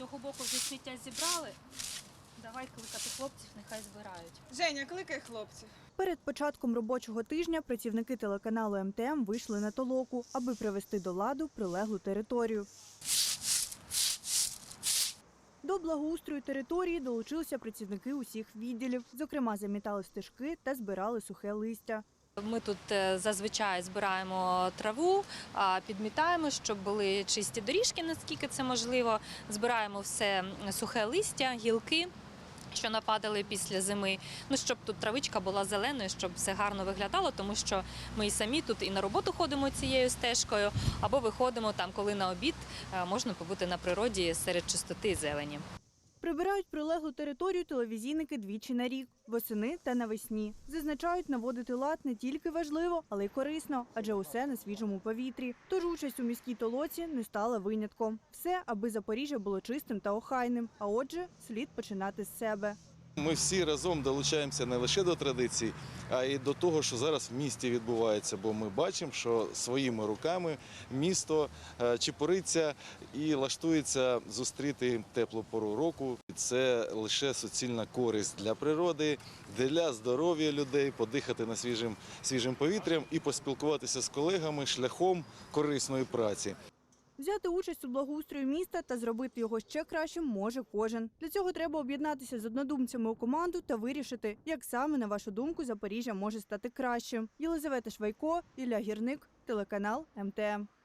цього боку вже сміття зібрали. Давай кликати хлопців, нехай збирають. Женя, кликай хлопців. Перед початком робочого тижня працівники телеканалу МТМ вийшли на толоку, аби привести до ладу прилеглу територію. До благоустрою території долучилися працівники усіх відділів. Зокрема, замітали стежки та збирали сухе листя. Ми тут е, зазвичай збираємо траву, підмітаємо, щоб були чисті доріжки, наскільки це можливо. Збираємо все сухе листя, гілки. Що нападали після зими, ну щоб тут травичка була зеленою, щоб все гарно виглядало, тому що ми і самі тут і на роботу ходимо цією стежкою, або виходимо там, коли на обід е, можна побути на природі серед чистоти і зелені. Прибирають прилеглу територію телевізійники двічі на рік восени та навесні. Зазначають, наводити лад не тільки важливо, але й корисно, адже усе на свіжому повітрі. Тож участь у міській толоці не стала винятком. Все, аби Запоріжжя було чистим та охайним. А отже, слід починати з себе. Ми всі разом долучаємося не лише до традицій, а й до того, що зараз в місті відбувається. Бо ми бачимо, що своїми руками місто е, чепуриться і лаштується зустріти теплу пору року. Це лише суцільна користь для природи, для здоров'я людей, подихати на свіжим, свіжим повітрям і поспілкуватися з колегами шляхом корисної праці. Взяти участь у благоустрою міста та зробити його ще кращим може кожен. Для цього треба об'єднатися з однодумцями у команду та вирішити, як саме на вашу думку Запоріжжя може стати кращим. Єлизавета Швайко, Ілля Гірник, телеканал МТМ.